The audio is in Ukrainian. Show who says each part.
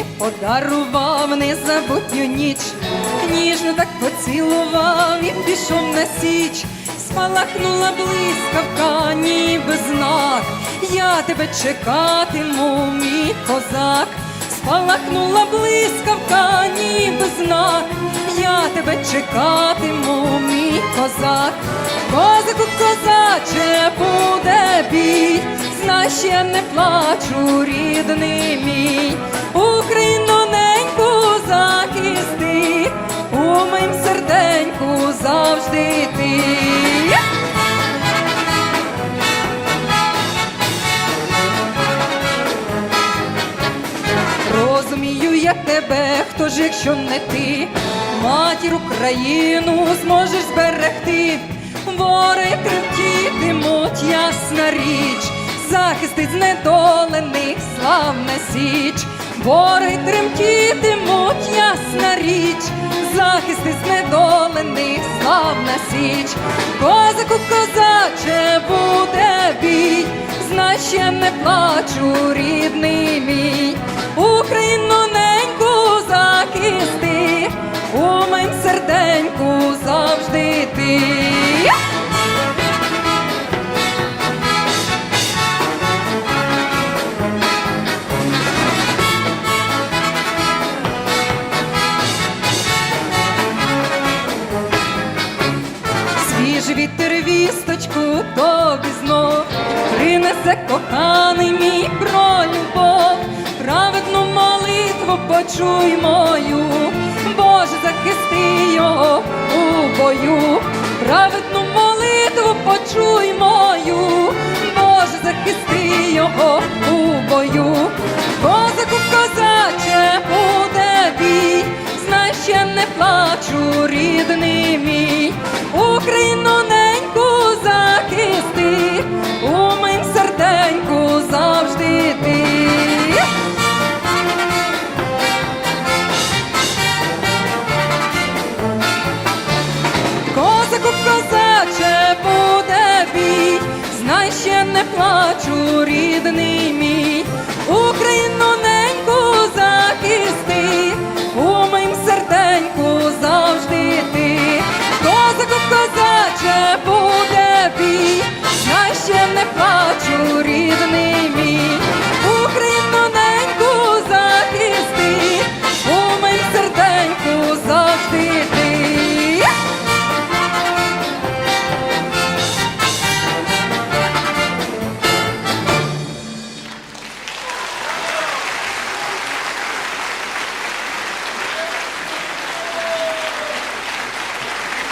Speaker 1: мені подарував незабутню ніч, ніжно так поцілував і пішов на січ, спалахнула блискавка, ніби знак. Я тебе чекатиму, мій козак, спалахнула блискавка, ніби знак. Я тебе чекатиму, мій козак, козаку, козаче, буде бій, я не плачу, рідний мій, завжди ти. Розумію я тебе, хто ж, якщо не ти, матір Україну зможеш зберегти, вори тремтітимуть, ясна річ, захистить знедолених, славна січ, вори тремтітимуть, ясна річ, захистить знедолених, славна січ, козаку, козаче, буде бій, знай, ще не плачу, рідний мій. Україну неньку захисти, у моїм серденьку завжди ти. Вітер вісточку тобі знов. Принесе коханий мій про любов, праведну молитву почуй мою, Боже, захисти його у бою, праведну молитву почуй мою, Боже, захисти його у бою, козаку, козаче, буде бій, знай, ще не плачу, рідний мій, Україну ще не плачу, рідний мій, Україну неньку захисти, у моїм серденьку завжди ти, козаку, козаче, буде бій, знай, ще не плачу,